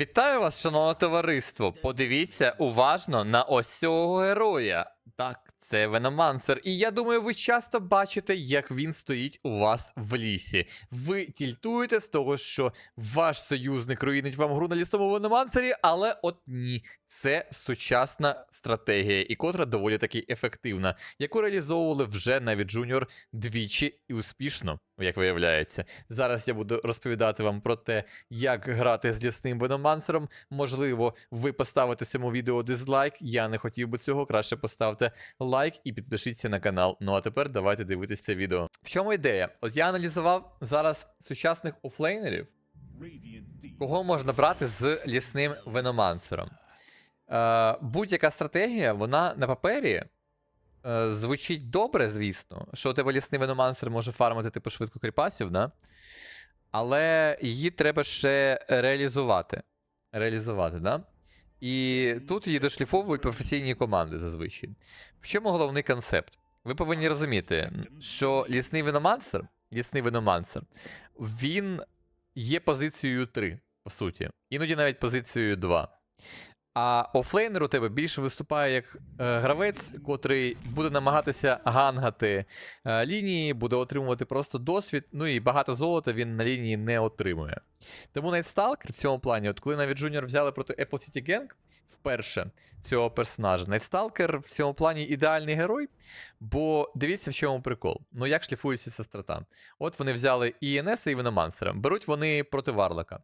Вітаю вас, шановне товариство. Подивіться уважно на ось цього героя. Так, це Веномансер. І я думаю, ви часто бачите, як він стоїть у вас в лісі. Ви тільтуєте з того, що ваш союзник руїнить вам гру на лісовому Веномансері, але от ні, це сучасна стратегія, і котра доволі таки ефективна, яку реалізовували вже навіть Джуніор двічі і успішно, як виявляється. Зараз я буду розповідати вам про те, як грати з лісним веномансером. Можливо, ви поставите цьому відео дизлайк. Я не хотів би цього. Краще поставте лайк і підпишіться на канал. Ну а тепер давайте дивитись це відео. В чому ідея? От я аналізував зараз сучасних офлейнерів, кого можна брати з лісним веномансером. Е, будь-яка стратегія, вона на папері. е, Звучить добре, звісно, що у тебе лісний веномансер може фармити типу швидко кріпасів, да? але її треба ще реалізувати. Реалізувати, да? І тут її дошліфовують професійні команди зазвичай. В чому головний концепт? Ви повинні розуміти, що лісний виномансер, лісний виномансер, він є позицією 3, по суті, іноді навіть позицією 2. А офлейнер у тебе більше виступає як е, гравець, котрий буде намагатися гангати е, лінії, буде отримувати просто досвід, ну і багато золота він на лінії не отримує. Тому Stalker в цьому плані, от коли навіть Junior взяли проти Apple City Gang вперше цього персонажа, Stalker в цьому плані ідеальний герой, бо дивіться, в чому прикол. Ну як шліфується ця страта? От вони взяли і НС, і Веномансера. Беруть вони проти Варлока.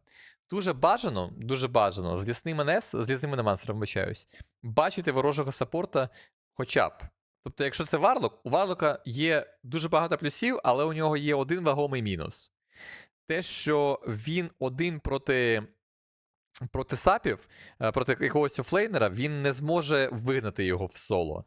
Дуже бажано, дуже бажано з лісним НС, з лісним Веномансером, вибачаюсь, бачити ворожого саппорта хоча б. Тобто, якщо це Варлок, у Варлока є дуже багато плюсів, але у нього є один вагомий мінус. Те, що він один проти. Проти сапів, е, проти якогось офлейнера, він не зможе вигнати його в соло.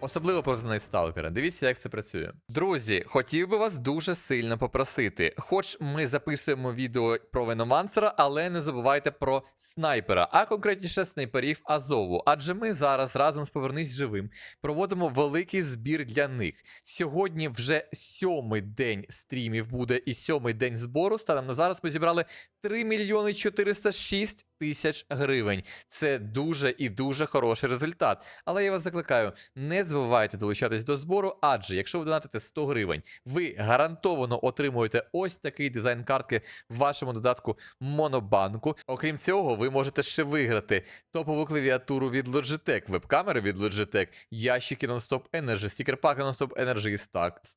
Особливо проти Найтсталкера. Дивіться, як це працює. Друзі, хотів би вас дуже сильно попросити. Хоч ми записуємо відео про Веномансера, але не забувайте про снайпера, а конкретніше снайперів Азову. Адже ми зараз разом з Повернись живим проводимо великий збір для них. Сьогодні вже сьомий день стрімів буде і сьомий день збору. Станом на зараз ми зібрали 3 мільйони 406 тисяч гривень. Це дуже і дуже хороший результат. Але я вас закликаю, не забувайте долучатись до збору, адже якщо ви донатите 100 гривень, ви гарантовано отримуєте ось такий дизайн картки в вашому додатку Монобанку. Окрім цього, ви можете ще виграти топову клавіатуру від Logitech, веб-камери від Logitech, ящики Non-Stop Energy, стікерпаки Non-Stop Energy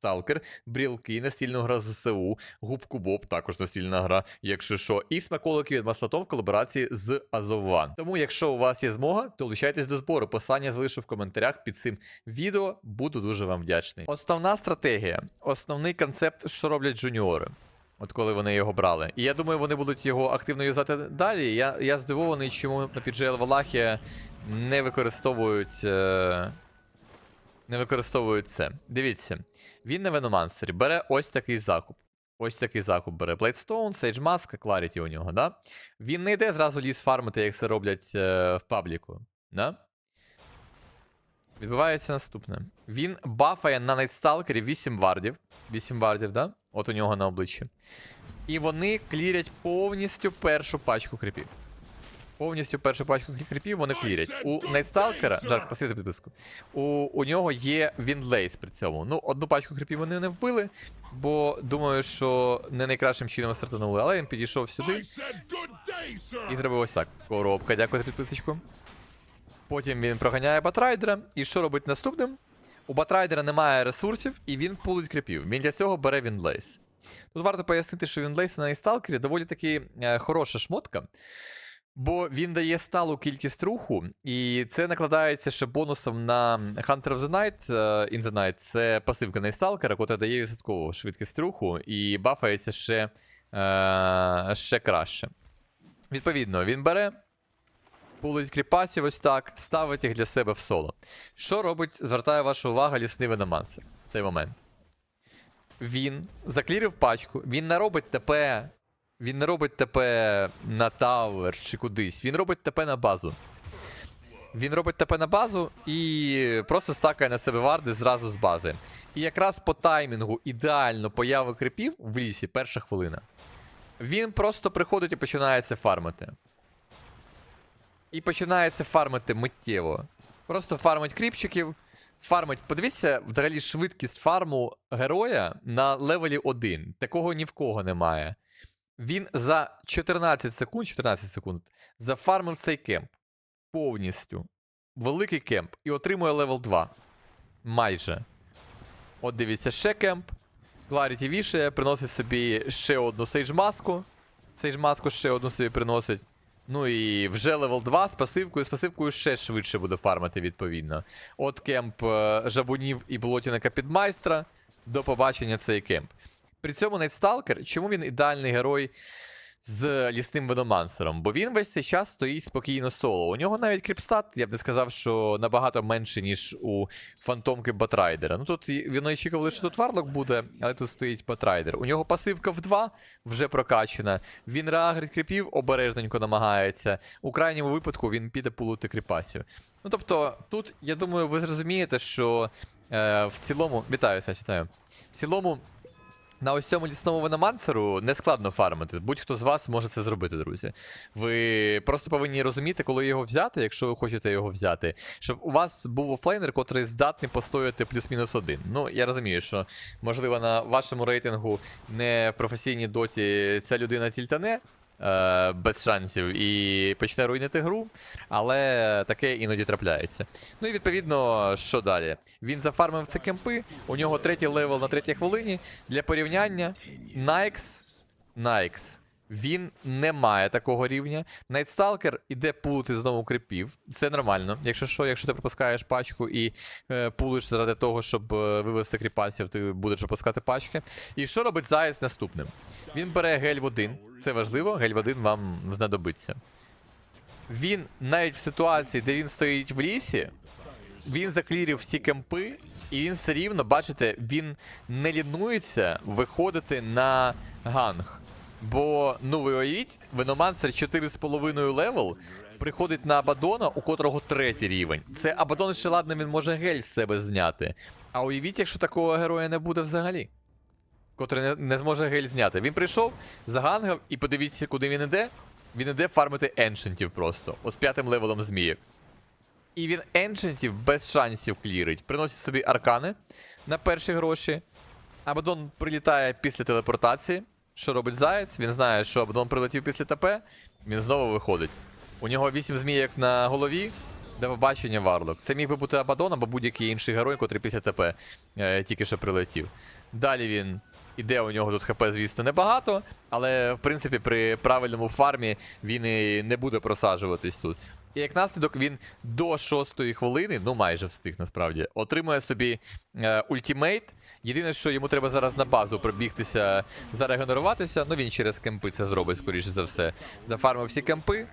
Stalker, брілки, настільну гра з ЗСУ, губку Боб, також настільна гра, якщо що, і смаколики від Маслатон в колаборації з Азован. Тому, якщо у вас є змога, долучайтесь до збору. Посилання залишу в коментарях під цим відео. Буду дуже вам вдячний. Основна стратегія, основний концепт, що роблять джуніори. От коли вони його брали. І я думаю, вони будуть його активно юзати далі. Я, я здивований, чому на PGL Валахія не використовують. Е... Не використовують це. Дивіться, він на Веномансері бере ось такий закуп. Ось такий закуп бере Bladestone, Sage Mask, Clarity у нього, да? Він не йде зразу ліс фармити, як це роблять е, в пабліку. Да? Відбувається наступне. Він бафає на Найтсталкері 8 вардів. 8 вардів, да? От у нього на обличчі. І вони клірять повністю першу пачку кріпів. Повністю першу пачку кріпів вони клірять. У Найтсталкера, жарко посвіти підписку. У, у нього є Вінлейс при цьому. Ну, одну пачку кріпів вони не вбили, бо думаю, що не найкращим чином стартанули, але він підійшов сюди і зробив ось так. Коробка, дякую за підписочку. Потім він проганяє Батрайдера. І що робить наступним? У Батрайдера немає ресурсів, і він пулить кріпів. Він для цього бере Вінлейс. Тут варто пояснити, що Вінлейс на Істалкері доволі таки е, хороша шмотка. Бо він дає сталу кількість руху, і це накладається ще бонусом на Hunter of the Night. е, In the Night це пасивка на Сталкера, яка дає відсоткову швидкість руху і бафається ще, е, ще краще. Відповідно, він бере, пулить кріпасів ось так, ставить їх для себе в соло. Що робить, звертає вашу увагу лісний веномансер в цей момент. Він заклірив пачку, він не робить ТП. Він не робить ТП на тавер чи кудись. Він робить ТП на базу. Він робить ТП на базу і просто стакає на себе варди зразу з бази. І якраз по таймінгу ідеально появи крипів в лісі перша хвилина. Він просто приходить і починає це фармити. і починається фармити миттєво. Просто фармить кріпчиків, фармить. Подивіться, взагалі швидкість фарму героя на левелі 1. Такого ні в кого немає. Він за 14 секунд, 14 секунд зафармив цей кемп. Повністю. Великий кемп. І отримує левел 2. Майже. От дивіться, ще кемп. Кларіті вішає, приносить собі ще одну сейдж-маску. Сейдж-маску ще одну собі приносить. Ну і вже левел 2 з пасивкою. З пасивкою ще швидше буде фармити, відповідно. От кемп е, жабунів і болотіника підмайстра. До побачення цей кемп. При цьому Найтсталкер, чому він ідеальний герой з лісним веномансером? Бо він весь цей час стоїть спокійно соло. У нього навіть кріпстат, я б не сказав, що набагато менше, ніж у фантомки Батрайдера. Ну тут він очікували, що тут Варлок буде, але тут стоїть Батрайдер. У нього пасивка в 2 вже прокачана. Він реагрить кріпів обережненько намагається. У крайньому випадку він піде пулути кріпасів. Ну тобто, тут, я думаю, ви зрозумієте, що е, в цілому. Вітаю, вітаю. В цілому. На ось цьому лісному виномансеру не складно фармити. Будь-хто з вас може це зробити, друзі. Ви просто повинні розуміти, коли його взяти, якщо ви хочете його взяти, щоб у вас був офлейнер, котрий здатний постояти плюс-мінус один. Ну, я розумію, що можливо на вашому рейтингу не в професійній доті ця людина тільтане. Е, Без шансів і почне руйнити гру, але таке іноді трапляється. Ну і відповідно, що далі? Він зафармив ці кемпи, у нього третій левел на третій хвилині. Для порівняння, Найкс, Найкс, він не має такого рівня. Найтсталкер іде пулити знову крипів. Це нормально. Якщо що, якщо ти пропускаєш пачку і е, пулиш заради того, щоб е, вивести кріпасів, ти будеш пропускати пачки. І що робить Заєць наступним? Він бере гель в один. Це важливо, гель в один вам знадобиться. Він навіть в ситуації, де він стоїть в лісі, він заклірив всі кемпи, і він все рівно, бачите, він не лінується виходити на ганг. Бо, ну ви уявіть, Веномансер 4,5 левел приходить на Абадона, у котрого третій рівень. Це Абадон ще ладно, він може гель з себе зняти. А уявіть, якщо такого героя не буде взагалі. Котрий не, не зможе гель зняти. Він прийшов, загангав, і подивіться, куди він іде. Він іде фармити еншентів просто. От з п'ятим левелом зміїв. І він еншентів без шансів клірить. Приносить собі аркани на перші гроші. Абадон прилітає після телепортації. Що робить Заєць? Він знає, що Абадон прилетів після ТП, він знову виходить. У нього 8 змієк на голові, де побачення Варлок. Це міг би бути Абадон або будь-який інший герой, котрий після ТП е, тільки що прилетів. Далі він іде, у нього тут ХП, звісно, небагато, але в принципі при правильному фармі він і не буде просаджуватись тут. І як наслідок він до шостої хвилини, ну майже встиг насправді, отримує собі е, ультімейт. Єдине, що йому треба зараз на базу пробігтися, зарегенеруватися. Ну він через кемпи це зробить, скоріше за все. Зафармив всі кемпи,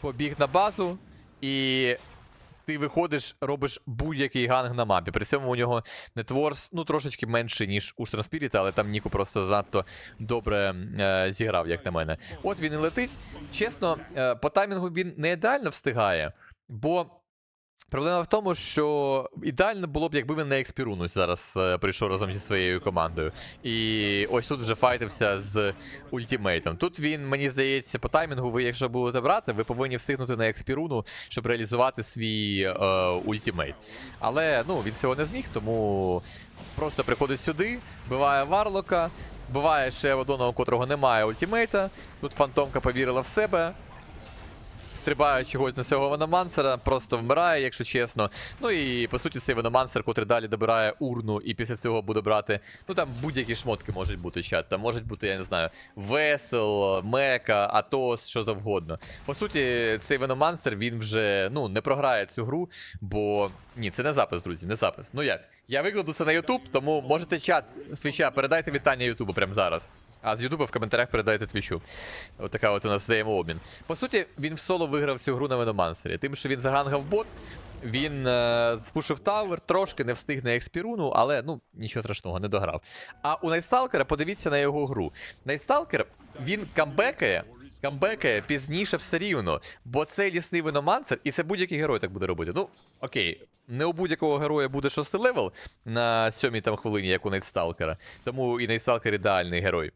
побіг на базу, і ти виходиш, робиш будь-який ганг на мапі. При цьому у нього нетворс ну трошечки менше, ніж у Штранспіріта, але там Ніку просто занадто добре е, зіграв, як на мене. От він і летить. Чесно, е, по таймінгу він не ідеально встигає, бо. Проблема в тому, що ідеально було б, якби він на експірунус зараз е, прийшов разом зі своєю командою. І ось тут вже файтився з ультімейтом. Тут він, мені здається, по таймінгу, ви, якщо будете брати, ви повинні встигнути на експіруну, щоб реалізувати свій е, ультімейт. Але ну, він цього не зміг, тому просто приходить сюди, биває Варлока, буває ще Авадона, у котрого немає ультімейта. Тут фантомка повірила в себе стрибає чогось на цього веномансера, просто вмирає, якщо чесно. Ну і по суті, цей веномансер, котрий далі добирає урну, і після цього буде брати. Ну там будь-які шмотки можуть бути чат. Там можуть бути, я не знаю, весел, мека, атос, що завгодно. По суті, цей веномансер він вже ну не програє цю гру, бо ні, це не запис, друзі, не запис. Ну як? Я викладу це на Ютуб, тому можете чат свіча, передайте вітання Ютубу прямо зараз. А з Ютуба в коментарях передайте твічу. От така от у нас взаємообмін. По суті, він в соло виграв цю гру на Веномансері. Тим, що він загангав бот, він е, спушив тавер, трошки не встиг на експіруну, але ну нічого страшного, не дограв. А у Найтсталкера подивіться на його гру. Найтсталкер він камбекає. Камбекає пізніше все рівно, бо це лісний виномансер, і це будь-який герой так буде робити. Ну, окей, не у будь-якого героя буде шостий левел на сьомій там хвилині, як у Найтсталкера. Тому і Найтсталкер ідеальний герой.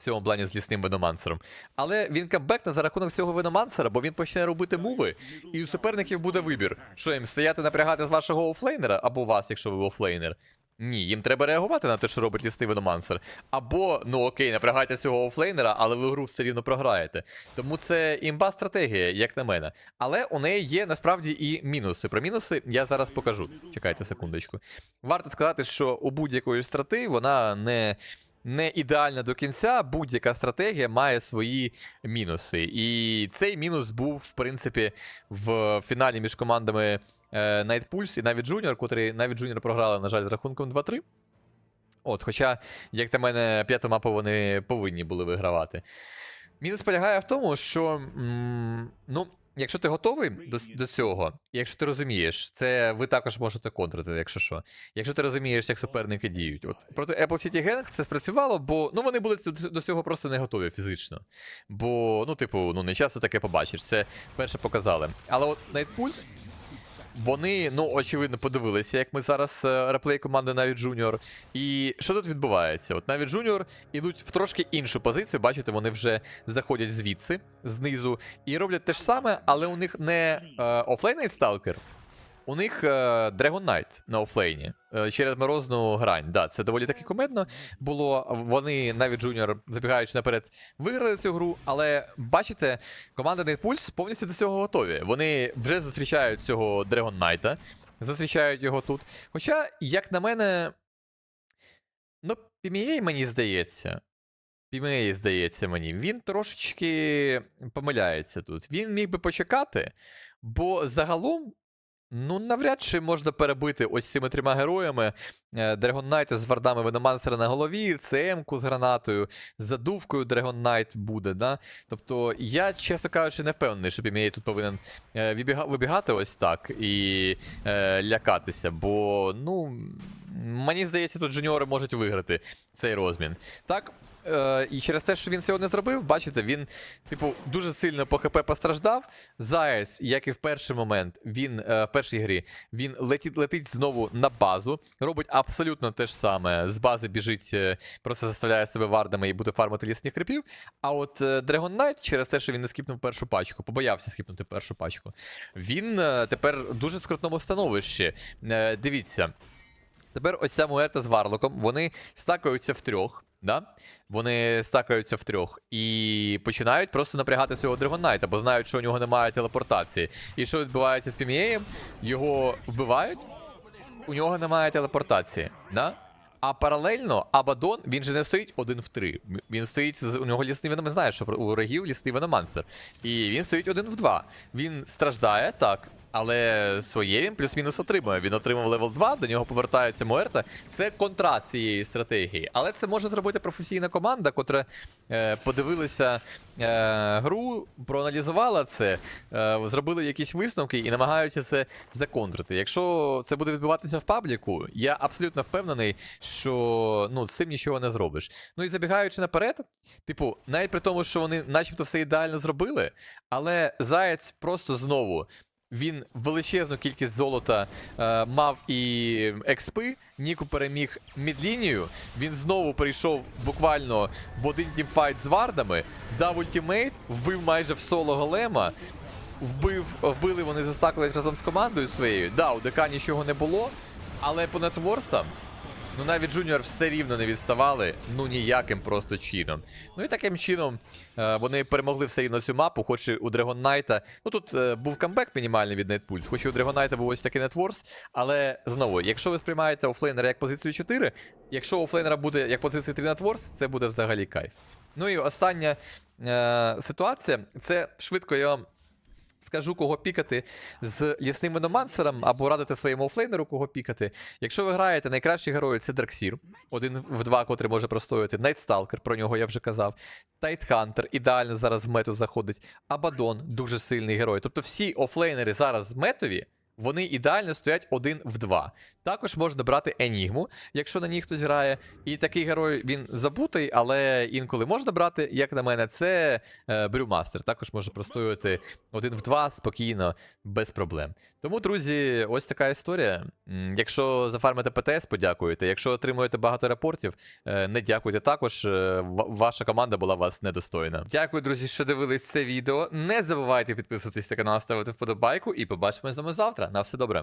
В цьому плані з лісним виномансером. Але він камбекне за рахунок цього виномансера, бо він почне робити муви, і у суперників буде вибір. Що їм стояти напрягати з вашого офлейнера або вас, якщо ви офлейнер. Ні, їм треба реагувати на те, що робить лісний виномансер. Або, ну окей, напрягайте цього офлейнера, але ви гру все рівно програєте. Тому це імба стратегія, як на мене. Але у неї є насправді і мінуси. Про мінуси я зараз покажу. Чекайте секундочку. Варто сказати, що у будь-якої страти вона не. Не ідеальна до кінця, будь-яка стратегія має свої мінуси. І цей мінус був, в принципі, в фіналі між командами е, Night Pulse і навіть Junior, котрі навіть Junior програли, на жаль, з рахунком 2-3. От, хоча, як на мене, п'яту мапу вони повинні були вигравати. Мінус полягає в тому, що ну, якщо ти готовий до, до цього, якщо ти розумієш, це ви також можете контрити, якщо що. Якщо ти розумієш, як суперники діють. От проти Apple City Gang це спрацювало, бо ну, вони були до цього просто не готові фізично. Бо, ну, типу, ну не часто таке побачиш. Це перше показали. Але от Night Pulse, вони, ну, очевидно, подивилися, як ми зараз е, реплей команди навіть Junior. І що тут відбувається? От навіть Junior ідуть в трошки іншу позицію. Бачите, вони вже заходять звідси, знизу, і роблять те ж саме, але у них не е, офлейний сталкер. У них е, Dragon Knight на офлейні е, через морозну грань. Да, це доволі таки комедно було. Вони навіть Junior, забігаючи наперед, виграли цю гру. Але бачите, команда Nightpulse повністю до цього готові. Вони вже зустрічають цього Dragon Knight, зустрічають його тут. Хоча, як на мене, ну, PMA, мені здається. PMA, здається мені, він трошечки помиляється тут. Він міг би почекати, бо загалом. Ну, навряд чи можна перебити ось цими трьома героями е, Dragon Knight з вардами Веномансера на голові, ЦМ-ку з гранатою, задувкою Dragon Knight буде, да? Тобто, я, чесно кажучи, не впевнений, що PMA тут повинен е, вибігати ось так і е, лякатися, бо, ну, мені здається, тут жуніори можуть виграти цей розмін. Так, е, і через те, що він цього не зробив, бачите, він, типу, дуже сильно по ХП постраждав. Заяць, як і в перший момент, він е, в першій грі він летить, летить знову на базу, робить абсолютно те ж саме. З бази біжить, е, просто заставляє себе вардами і буде фармити лісних крипів. А от е, Dragon Knight, через те, що він не скіпнув першу пачку, побоявся скіпнути першу пачку. Він е, тепер дуже скрутному становищі. Е, дивіться. Тепер ось ця Муерта з Варлоком, вони стакаються в трьох. Да? Вони стакаються в трьох і починають просто напрягати свого Драгонайта, бо знають, що у нього немає телепортації. І що відбувається з Пімієм? Його вбивають, у нього немає телепортації. Да? А паралельно Абадон, він же не стоїть один в три. Він стоїть з у нього лісний виномансер. Знаєш, що у регів лісний виномансер. І він стоїть один в два. Він страждає, так. Але своє він плюс-мінус отримує. Він отримав левел 2, до нього повертається Муерта. Це контра цієї стратегії. Але це може зробити професійна команда, котра е, подивилася е, гру, проаналізувала це, е, зробили якісь висновки і намагаються це законтрити. Якщо це буде відбуватися в пабліку, я абсолютно впевнений, що ну, з цим нічого не зробиш. Ну і забігаючи наперед, типу, навіть при тому, що вони начебто все ідеально зробили, але Заяць просто знову. Він величезну кількість золота е, мав і експи. Ніку переміг мідлінію. Він знову прийшов буквально в один тімфайт з вардами, дав ультимейт, вбив майже в соло голема. Вбив, вбили вони застакались разом з командою своєю. Да, у ДК нічого не було, але по нетворсам Ну навіть Junior все рівно не відставали, ну ніяким просто чином. Ну і таким чином е, вони перемогли все рівно цю мапу, хоч і у Dragon Knight. Ну тут е, був камбек мінімальний від Nightpulse, хоч і у Dragon Knight був ось такий нетворс. Але знову, якщо ви сприймаєте офлейнера як позицію 4, якщо офлейнера буде як позиція 3 нетворс, це буде взагалі кайф. Ну і остання е, ситуація, це швидко я вам скажу, кого пікати з лісним виномансером або радити своєму офлейнеру, кого пікати. Якщо ви граєте, найкращий герой це Драксір, один в два, котрий може простояти. Найтсталкер, про нього я вже казав. Тайтхантер ідеально зараз в мету заходить. Абадон дуже сильний герой. Тобто всі офлейнери зараз в метові. Вони ідеально стоять один в два. Також можна брати Енігму, якщо на ній хтось грає. І такий герой він забутий, але інколи можна брати, як на мене, це е, Брюмастер. Також може простоювати один в два спокійно, без проблем. Тому, друзі, ось така історія. Якщо зафармите ПТС, подякуєте. Якщо отримуєте багато репортів, е, не дякуйте також. е, Ваша команда була вас недостойна. Дякую, друзі, що дивились це відео. Не забувайте підписуватись на канал, ставити вподобайку і побачимось з вами завтра. На все добре.